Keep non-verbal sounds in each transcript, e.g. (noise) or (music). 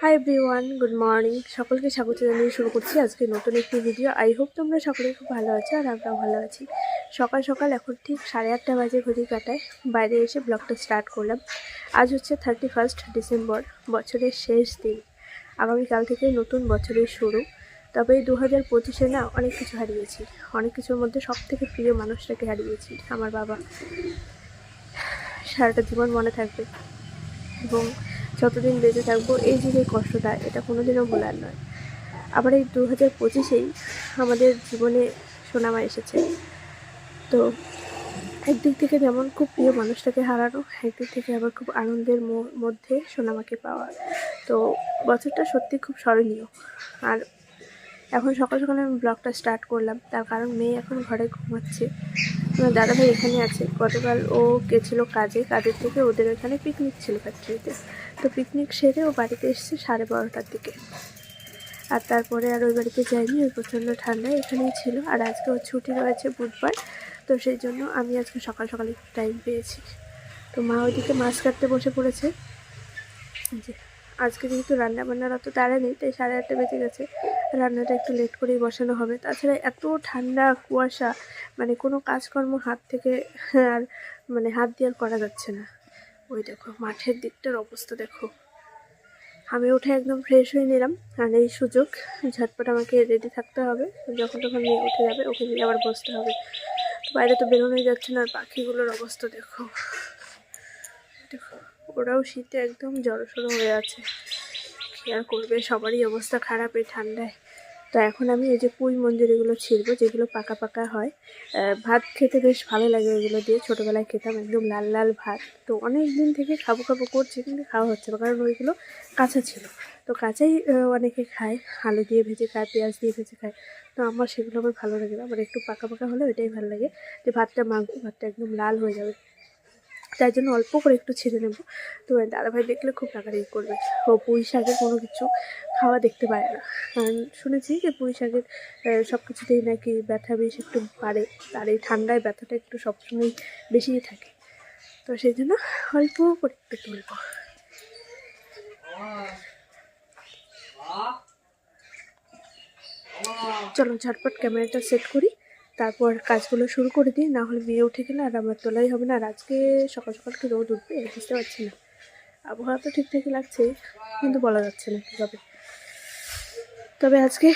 Hi everyone good morning সকলকে স্বাগত জানিয়ে শুরু করছি আজকে নতুন একটি ভিডিও আই হোপ তোমরা সকলে খুব ভালো আছো আর আমরাও ভালো আছি। সকাল সকাল এখন ঠিক সাড়ে আটটা বাজে ঘড়ি কাটায় বাইরে এসে ব্লগটা স্টার্ট করলাম। আজ হচ্ছে থার্টি ফার্স্ট ডিসেম্বর বছরের শেষ দিন। আগামীকাল থেকে নতুন বছরের শুরু। তবে এই দু হাজার পঁচিশে না অনেক কিছু হারিয়েছি। অনেক কিছুর মধ্যে সব থেকে প্রিয় মানুষটাকে হারিয়েছি, আমার বাবা। সারাটা জীবন মনে থাকবে। এবং যতদিন বেঁচে থাকব, এই যে যে কষ্টটা, এটা কোনোদিনও ভোলার নয়। আবার এই দু হাজার পঁচিশেই আমাদের জীবনে সোনামা এসেছে। তো একদিক থেকে যেমন খুব প্রিয় মানুষটাকে হারানো, একদিক থেকে আবার খুব আনন্দের মধ্যে সোনামাকে পাওয়া। তো বছরটা সত্যি খুব স্মরণীয়। আর এখন সকাল সকালে আমি ব্লগটা স্টার্ট করলাম, তার কারণ মেয়ে এখন ঘরে ঘুমাচ্ছে। দাদাভাই এখানে আছে। গতকাল ও গেছিল কাজে। কাজের থেকে ওদের এখানে পিকনিক ছিল ফ্যাক্টরিতে তো পিকনিক সেরে ও বাড়িতে এসেছে সাড়ে বারোটার দিকে। আর তারপরে আর ওই বাড়িতে যাইনি ওই প্রচণ্ড ঠান্ডায় এখানেই ছিল। আর আজকে ওর ছুটি রয়েছে বুধবার, তো সেই জন্য আমি আজকে সকাল সকাল একটু টাইম পেয়েছি। তো মা ওইদিকে মাছ কাটতে বসে পড়েছে। যে আজকে যেহেতু রান্না বান্নার অত তাড়া নেই, তাই সাড়ে আটটা বেজে গেছে। রান্নাটা একটু লেট করেই বসানো হবে। তাছাড়া এত ঠান্ডা কুয়াশা মানে কোনো কাজকর্ম হাত থেকে (laughs) আর মানে হাত দিয়ে আর করা যাচ্ছে না। ওই দেখো, মাঠের দিকটার অবস্থা দেখো। আমি উঠে একদম ফ্রেশ হয়ে নিলাম, আর এই সুযোগ, ঝটপট আমাকে রেডি থাকতে হবে। যখন তখন মেয়ে উঠে যাবে, ওকে নিয়ে আবার বসতে হবে। বাইরে তো বেরোনোই যাচ্ছে না, আর পাখিগুলোর অবস্থা দেখো। দেখো, ওরাও শীতে একদম জড়সড়ো হয়ে আছে। কী আর করবে, সবারই অবস্থা খারাপ এই ঠান্ডায়। তো এখন আমি এই যে পুঁই মঞ্জুর এগুলো ছিঁড়বো, যেগুলো পাকা পাকা হয় ভাত খেতে বেশ ভালো লাগে ওইগুলো দিয়ে। ছোটোবেলায় খেতাম একদম লাল লাল ভাত। তো অনেক দিন থেকে খাব খাব করছি, কিন্তু খাওয়া হচ্ছে না, কারণ ওইগুলো কাঁচা ছিল। তো কাঁচাই অনেকে খায়, আলু দিয়ে ভেজে খায়, পেঁয়াজ দিয়ে ভেজে খায়। তো আমার সেগুলো আমার ভালো লাগে না। আমার একটু পাকা পাকা হলে ওইটাই ভালো লাগে। যে ভাতটা মাখবো, ভাতটা একদম লাল হয়ে যাবে। তাই জন্য অল্প করে একটু ছেড়ে নেব। তো দাদাভাই দেখলে খুব রাগারাগি করবে। ও পুঁই শাকের কোনো কিছু খাওয়া দেখতে পারে না। কারণ শুনেছি যে পুঁই শাকের সব কিছুতেই নাকি ব্যথা বেশ একটু বাড়ে। আর এই ঠান্ডায় ব্যথাটা একটু সবসময় বেশিই থাকে। তো সেই জন্য অল্প করে একটু তুলবো চলো ঝটপট ক্যামেরাটা সেট করি। তারপর কাজগুলো শুরু করে দিই, না হলে মেয়ে উঠে গেলে আর আমার তোলাই হবে না। আর আজকে সকাল সকাল কি রোদ উঠবে? বুঝতে পারছি না। আবহাওয়া তো ঠিকঠাকই লাগছে, কিন্তু বলা যাচ্ছে না কীভাবে। তবে আজকে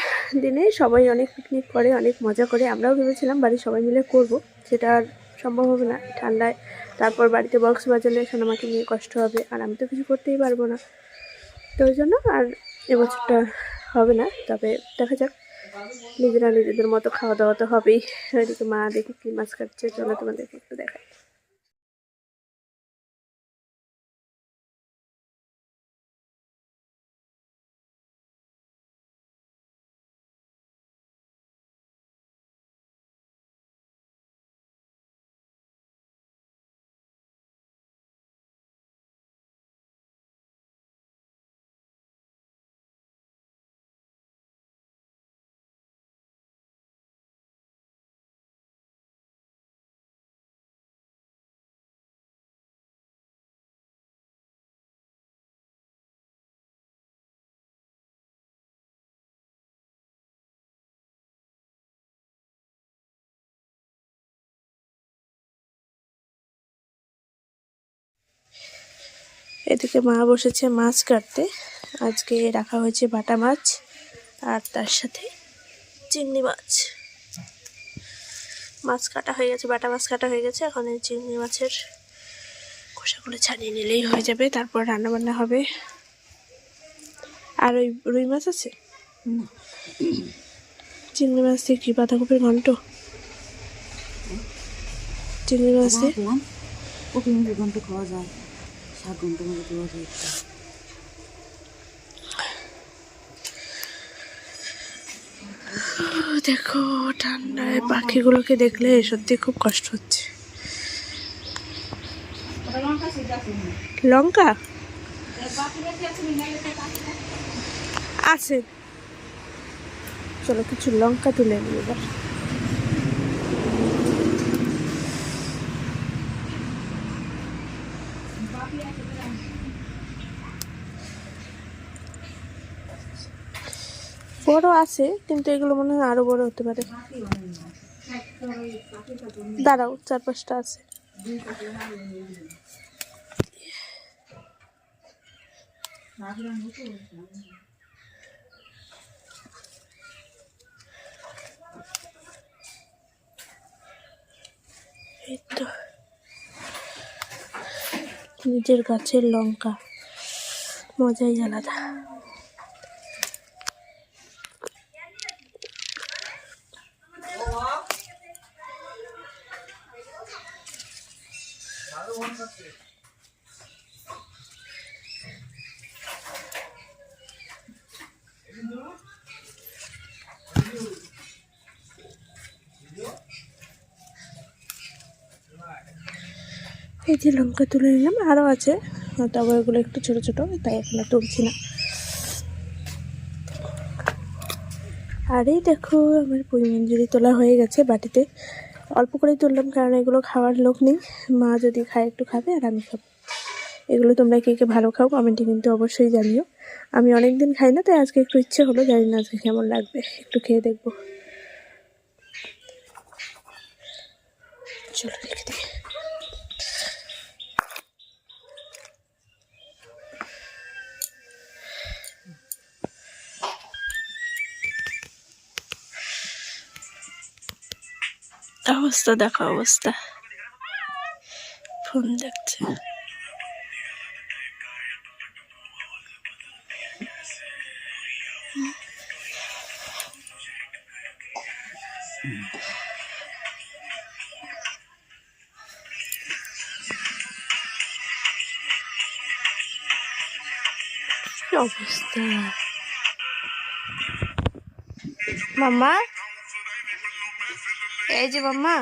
দিনে সবাই অনেক পিকনিক করে, অনেক মজা করে। আমরাও ভেবেছিলাম বাড়ির সবাই মিলে করব, সেটা আর সম্ভব হবে না। ঠান্ডায় তারপর বাড়িতে বক্স বাজালে সোনামাকে নিয়ে কষ্ট হবে, আর আমি তো কিছু করতেই পারব না। তো ওই জন্য আর এবছরটা হবে না। তবে দেখা যাক নিজেরা নিজেদের মতো খাওয়া দাওয়া তো হবেই। ওইদিকে মা দেখি কি মাছ কাটছে চলো তোমাদেরকে একটু দেখাই। এদিকে মা বসেছে মাছ কাটতে। আজকে রাখা হয়েছে বাটা মাছ আর তার সাথে চিংড়ি মাছ। মাছ কাটা হয়ে গেছে, বাটা মাছ কাটা হয়ে গেছে। এখন এই চিংড়ি মাছের খোসাগুলো ছাড়িয়ে নিলেই হয়ে যাবে। তারপর রান্না বান্না হবে। আর ওই রুই মাছ আছে? চিংড়ি মাছ দিয়ে কি, বাঁধাকপির ঘন্ট? চিংড়ি মাছ দিয়ে? ওকে খাওয়া যায়। দেখো, ঠান্ডায় পাখিগুলোকে দেখলে সত্যি খুব কষ্ট হচ্ছে। লঙ্কা? আছে। চলো কিছু লঙ্কা তুলে নিই এবার। বড় আছে কিন্তু এগুলো মনে হয় আরও বড় হতে পারে। দাঁড়াও চার পাঁচটা আছে। নিজের গাছের লঙ্কা। মজাই আলাদা। এই যে লঙ্কা তুলে নিলাম আরও আছে। তবে ওগুলো একটু ছোট ছোট, তাই এখন তুলছি না। আর এই দেখো, আমার পুঁই মঞ্জুরি তোলা হয়ে গেছে বাটিতে। অল্প করেই তুললাম, কারণ এগুলো খাওয়ার লোক নেই। মা যদি খায়, একটু খাবে, আর আমি খাব। এগুলো তোমরা কে কে ভালো খাও, কমেন্টে কিন্তু অবশ্যই জানিও। আমি অনেক দিন খাই না, তাই আজকে একটু ইচ্ছে হলো, জানি না আজকে কেমন লাগবে। একটু খেয়ে দেখব। চলো অবস্থা দেখো অবস্থা ফোন দেখছে কি অবস্থা মাম্মা এই যে মাম্মা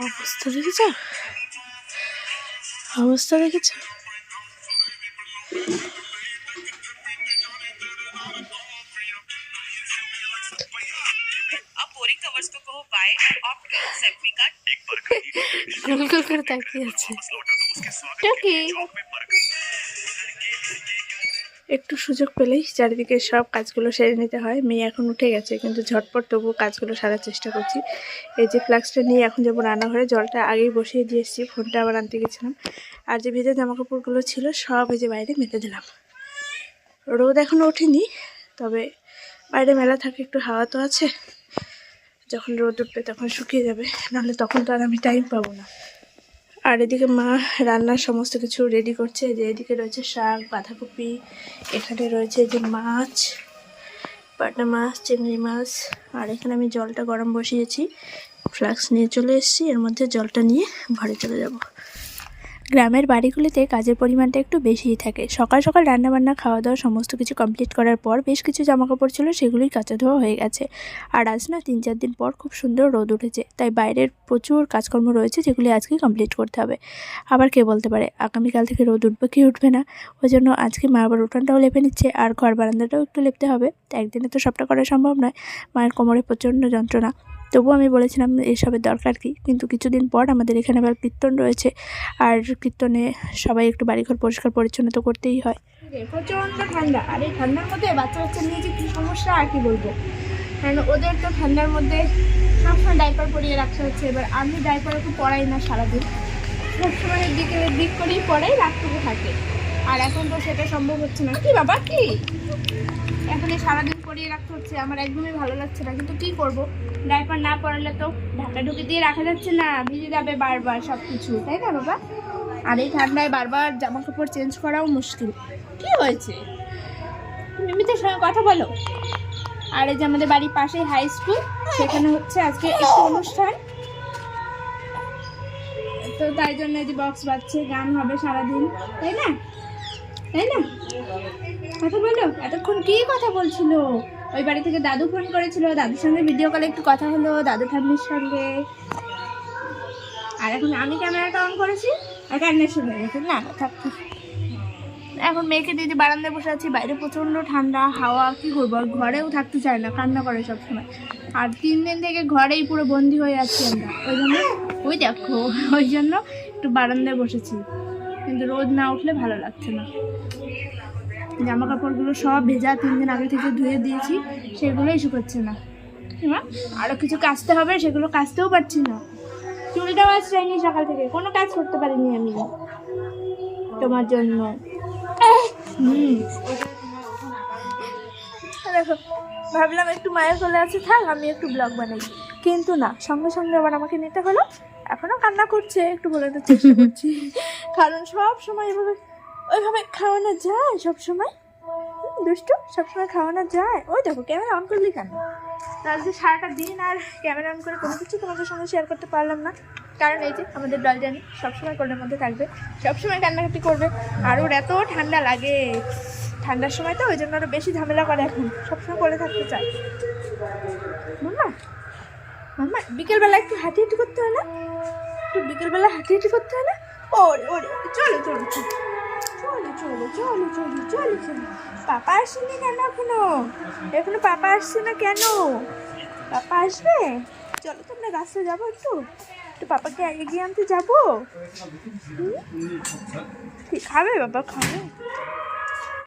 অবস্থা দেখেছ অবস্থা দেখেছ গুলগুল করে তাকিয়ে আছে একটু সুযোগ পেলেই চারিদিকে সব কাজগুলো সেরে নিতে হয়। মেয়ে এখন উঠে গেছে, কিন্তু ঝটপট তবু কাজগুলো সারার চেষ্টা করছি। এই যে ফ্লাক্সটা নিয়ে এখন যাব রান্নাঘরে, জলটা আগেই বসিয়ে দিয়ে এসেছি ফোনটা আবার আনতে গেছিলাম। আর যে ভেজে জামা কাপড়গুলো ছিল সব এই যে বাইরে মেতে দিলাম। রোদ এখনও ওঠেনি, তবে বাইরে মেলা থাকে, একটু হাওয়া তো আছে। যখন রোদ উঠবে তখন শুকিয়ে যাবে, নাহলে তখন তো আর আমি টাইম পাবো না। আর এদিকে মা রান্নার সমস্ত কিছু রেডি করছে। যে এদিকে রয়েছে শাক, বাঁধাকপি, এখানে রয়েছে যে মাছ পাটা মাছ, চিংড়ি মাছ, আর এখানে আমি জলটা গরম বসিয়েছি। ফ্লাক্স নিয়ে চলে এসেছি, এর মধ্যে জলটা নিয়ে ঘরে চলে যাব। গ্রামের বাড়িগুলিতে কাজের পরিমাণটা একটু বেশিই থাকে। সকাল সকাল রান্নাবান্না খাওয়া দাওয়া সমস্ত কিছু কমপ্লিট করার পর বেশ কিছু জামা কাপড় ছিল, সেগুলোই কাঁচা ধোয়া হয়ে গেছে। আর আজ না তিন চার দিন পর খুব সুন্দর রোদ উঠেছে, তাই বাইরের প্রচুর কাজকর্ম রয়েছে, যেগুলি আজকে কমপ্লিট করতে হবে। আবার কে বলতে পারে, আগামীকাল থেকে রোদ উঠবে কি উঠবে না? ওই জন্য আজকে মা আবার উঠানটাও লেপে নিচ্ছে, আর ঘর বারান্দাটাও একটু লেপতে হবে। তো একদিনে তো সবটা করা সম্ভব নয়, মায়ের কোমরে প্রচণ্ড যন্ত্রণা। তবুও আমি বলেছিলাম এসবের দরকার কি? কিন্তু কিছুদিন পর আমাদের এখানে আবার কীর্তন রয়েছে। আর কীর্তনে সবাই একটু বাড়িঘর পরিষ্কার পরিচ্ছন্ন তো করতেই হয়। প্রচণ্ড ঠান্ডা। আর এই ঠান্ডার মধ্যে বাচ্চা বাচ্চা নিয়ে যে কী সমস্যা, আর কি বলব? কারণ ওদের তো ঠান্ডার মধ্যে সবসময় ডাইপার পরিয়ে রাখতে হচ্ছে। এবার আমি ডাইপার একটু পড়াই না সারাদিন। সবসময় দিকে দিক করেই পড়াই রাখতে থাকে। আর এখন তো সেটা সম্ভব হচ্ছে না। কি বাবা, কি? এখন এই সারাদিন পরিয়ে রাখতে হচ্ছে। আমার একদমই ভালো লাগছে না। কিন্তু কি করব? ডাইপার না পরালে তো ঢাকা ঢুকে দিয়ে রাখা যাচ্ছে না, ভিজে যাবে বারবার সব কিছু তাই না বাবা? আর এই ঠান্ডায় বারবার জামা কাপড় চেঞ্জ করাও মুশকিল। কি হয়েছে? এমনিতে সঙ্গে কথা বলো। আর এই যে আমাদের বাড়ির পাশে হাই স্কুল সেখানে হচ্ছে আজকে একটু অনুষ্ঠান। তো তাই জন্য যে বক্স বাজছে, গান হবে সারাদিন, তাই না? তাই না? কথা বলো, এতক্ষণ কি কথা বলছিল? ওই বাড়ি থেকে দাদু ফোন করেছিল, দাদুর সঙ্গে ভিডিও কলে একটু কথা হলো, দাদু ঠাম্মির সঙ্গে। আর এখন আমি ক্যামেরাটা অন করেছি, আর কান্না শুনে গেছে, না, থাক। এখন মেয়েকে দিদি বারান্দায় বসে আছি, বাইরে প্রচণ্ড ঠান্ডা, হাওয়া, কি করব, আর ঘরেও থাকতে চায় না, কান্না করে সবসময়। আর তিন দিন থেকে ঘরেই পুরো বন্দি হয়ে আছি আমরা। ওই জন্য, ওই দেখো, ওই জন্য একটু বারান্দায় বসেছি। কিন্তু রোদ না উঠলে ভালো লাগছে না। জামা কাপড়গুলো সব ভেজা, তিন দিন আগে থেকে ধুয়ে দিয়েছি সেগুলোই শুকোচ্ছে না। আরও কিছু কাচতে হবে, সেগুলো কাচতেও পারছি না। চুলটাও আজ যায়নি সকাল থেকে, কোনো কাজ করতে পারিনি আমি। তোমার জন্য। ভাবলাম একটু মায়ের কোলে আছে, থাক, আমি একটু ব্লগ বানাই। কিন্তু না, সঙ্গে সঙ্গে আবার আমাকে নিতে হলো। এখনও কান্না করছে, একটু বলে চেষ্টা করছি। কারণ সব সময় এভাবে ওইভাবে খাওয়ানো যায় সব সময় দুষ্টু সবসময় খাওয়ানো যায়। ওই দেখো ক্যামেরা অন করলি কেন? আজকে সারাটা দিন আর ক্যামেরা অন করে কোনো কিছু তোমাদের সঙ্গে শেয়ার করতে পারলাম না। কারণ এই যে আমাদের ডলজানি সবসময় কোলের মধ্যে থাকবে সবসময় কান্নাকাটি করবে। আর ওর এত ঠান্ডা লাগে। ঠান্ডার সময় তো ওই জন্য আরও বেশি ঝামেলা করে এখন। সবসময় কোলে থাকতে চায়। মাম্মা মাম্মা বিকেলবেলা একটু হাঁটি হাঁটি করতে হয় না? একটু বিকেলবেলা হাঁটি হাঁটি করতে হয় না? ওরে ওরে, চলো চলো চলো। চলো চলো চলো চলো চলো চলো। পাপা আসেনি কেন এখনও? এখনও পাপা আসছে না কেন? পাপা আসবে? চলো তো আমরা রাস্তায় যাব একটু। একটু পাপাকে আগে গিয়ে আনতে যাব। খাবে? বাবা খাবে।